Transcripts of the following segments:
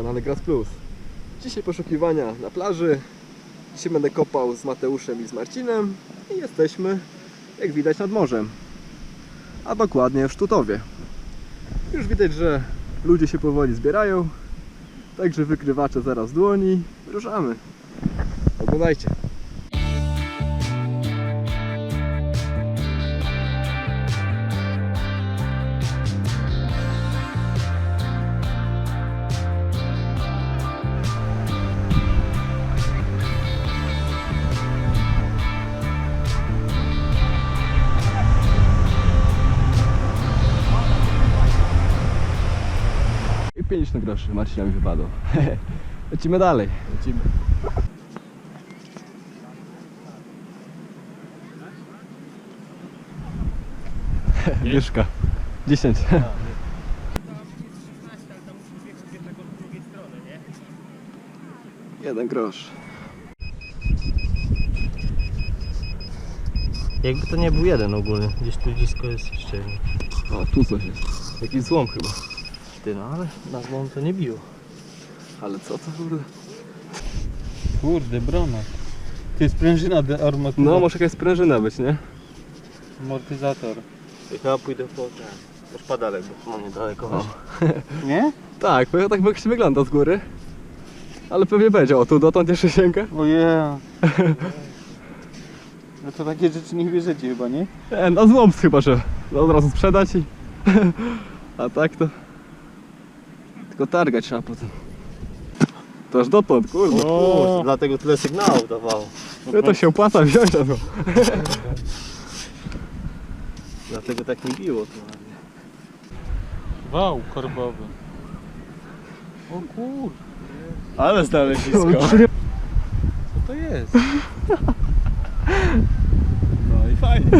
kanale Gras Plus. Dzisiaj poszukiwania na plaży. Dzisiaj będę kopał z Mateuszem i z Marcinem i jesteśmy, jak widać, nad morzem. A dokładnie w Sztutowie. Już widać, że ludzie się powoli zbierają. Także wykrywacze zaraz dłoni. Ruszamy. Oglądajcie. 50 groszy Marcina mi wypadło. Lecimy dalej. Lecimy. Dyszka. 10. Jeden grosz. Jakby to nie był jeden ogólnie, gdzieś tu blisko jest ściernie. O, tu coś jest. Jakiś złom chyba. Ty no ale na złom to nie biło. Ale co to kurde? Kurde, brona. To jest prężyna de- armatura. No, może jakaś sprężyna być, nie? Amortyzator. I chyba pójdę po ten, po szpadalek, bo mam niedaleko. Nie? Tak, bo tak jak się wygląda z góry. Ale pewnie będzie. O, tu dotąd jeszcze sięga. Ojej. No to takie rzeczy nie bierzecie chyba, nie? E, na złom chyba, że od razu sprzedać i... A tak to... Tylko targać trzeba potem. To aż dotąd, kurde. O, dlatego tyle sygnałów dawało. No to się opłaca wziąć, no. Dlatego tak nie biło to ładnie. Wał korbowy. O kur... Ale znalezisko. Co to jest? No i fajnie.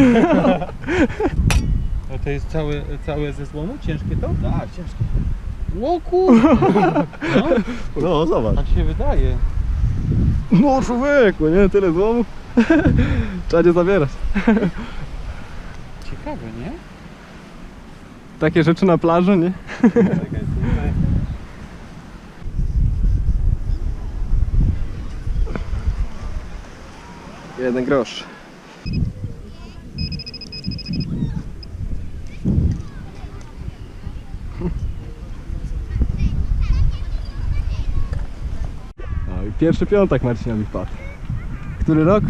A to jest całe, całe ze złomu? Ciężkie to? Tak, ciężkie. O kur... No, No zobacz. tak się wydaje. No człowieku, nie? Tyle złomu. Trzeba nie zabierać. Ciekawe, nie? Takie rzeczy na plaży, nie? Jeden grosz. Pierwszy piątek Marcinowi wpadł. Który rok?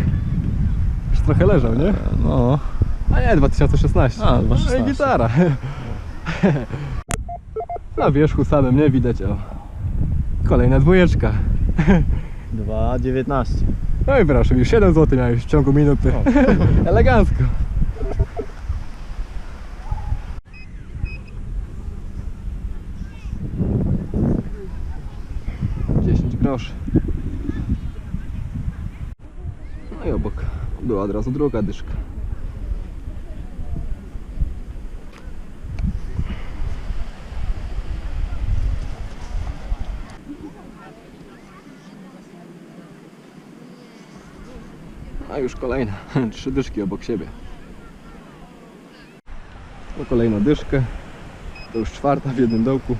Już trochę leżał, nie? No. A nie, 2016. A, No 2016. i gitara. Na wierzchu samym nie widać, o. Kolejna dwójeczka. 2,19. No i proszę, już 7 zł miałeś w ciągu minuty. Elegancko. Groszy. No i obok była od razu druga dyszka. A już kolejna. Trzy dyszki obok siebie. To kolejna dyszka. To już czwarta w jednym dołku.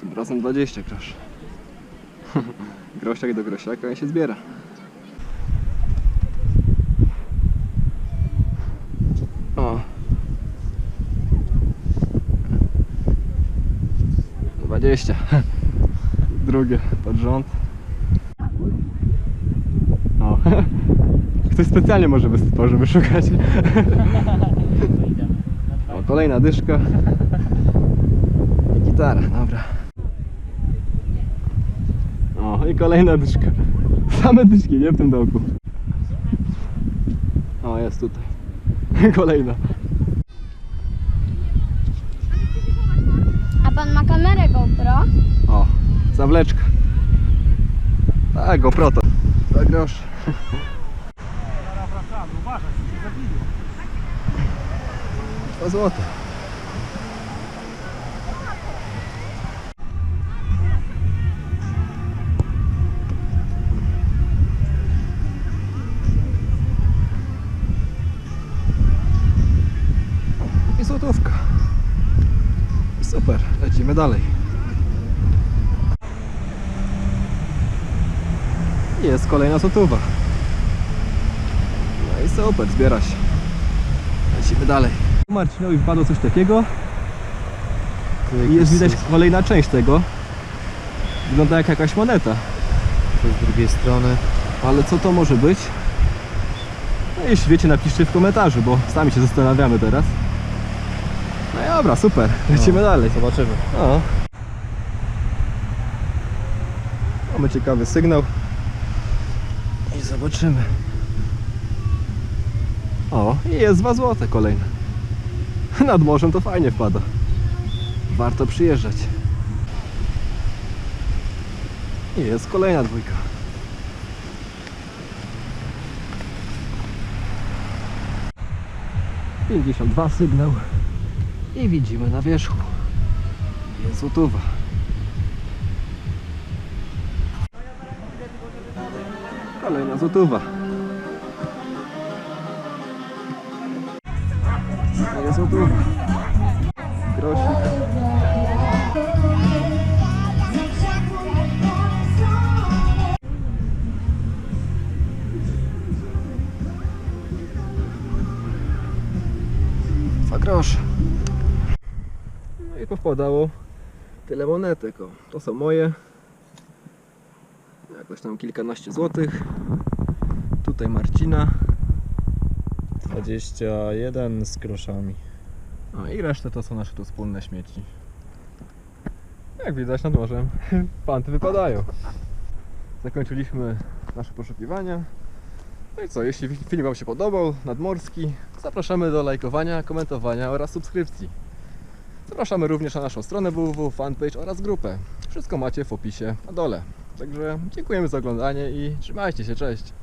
Tym razem 20 groszy. Grosiak do grosiaka i się zbiera. O. Dwadzieścia. Drugie pod rząd. O. Ktoś specjalnie może wysypał, żeby szukać. O, kolejna dyszka. I gitara, dobra. O, i kolejna dyszka. Same dyszki, nie w tym dołku. O, jest tutaj. Kolejna. A pan ma kamerę GoPro? O, zawleczka. Tak, GoPro to. Za grosz. Dwa złote. Lecimy dalej. Jest kolejna sotuwa. No i super, zbiera się. Lecimy dalej. Marcinowi wpadło coś takiego i jest widać kolejna część tego. Wygląda jak jakaś moneta. To z drugiej strony. Ale co to może być? No jeśli wiecie, napiszcie w komentarzu, bo sami się zastanawiamy teraz. No dobra, super. Lecimy dalej. Zobaczymy. O. Mamy ciekawy sygnał. I zobaczymy. O, i jest 2 złote kolejne. Nad morzem to fajnie wpada. Warto przyjeżdżać. I jest kolejna dwójka. Pięćdziesiąt dwa sygnał. I widzimy na wierzchu. Jest złotówa. Kolejna złotówa. Jest złotówa. Grosik. Dwa powpadało tyle monetek. O. To są moje. Jakoś tam kilkanaście złotych. Tutaj Marcina. 21 z groszami. No i resztę to są nasze tu wspólne śmieci. Jak widać nad morzem, panty wypadają. Zakończyliśmy nasze poszukiwania. No i co, jeśli film Wam się podobał, nadmorski, zapraszamy do lajkowania, komentowania oraz subskrypcji. Zapraszamy również na naszą stronę www, fanpage oraz grupę. Wszystko macie w opisie na dole. Także dziękujemy za oglądanie i trzymajcie się, cześć!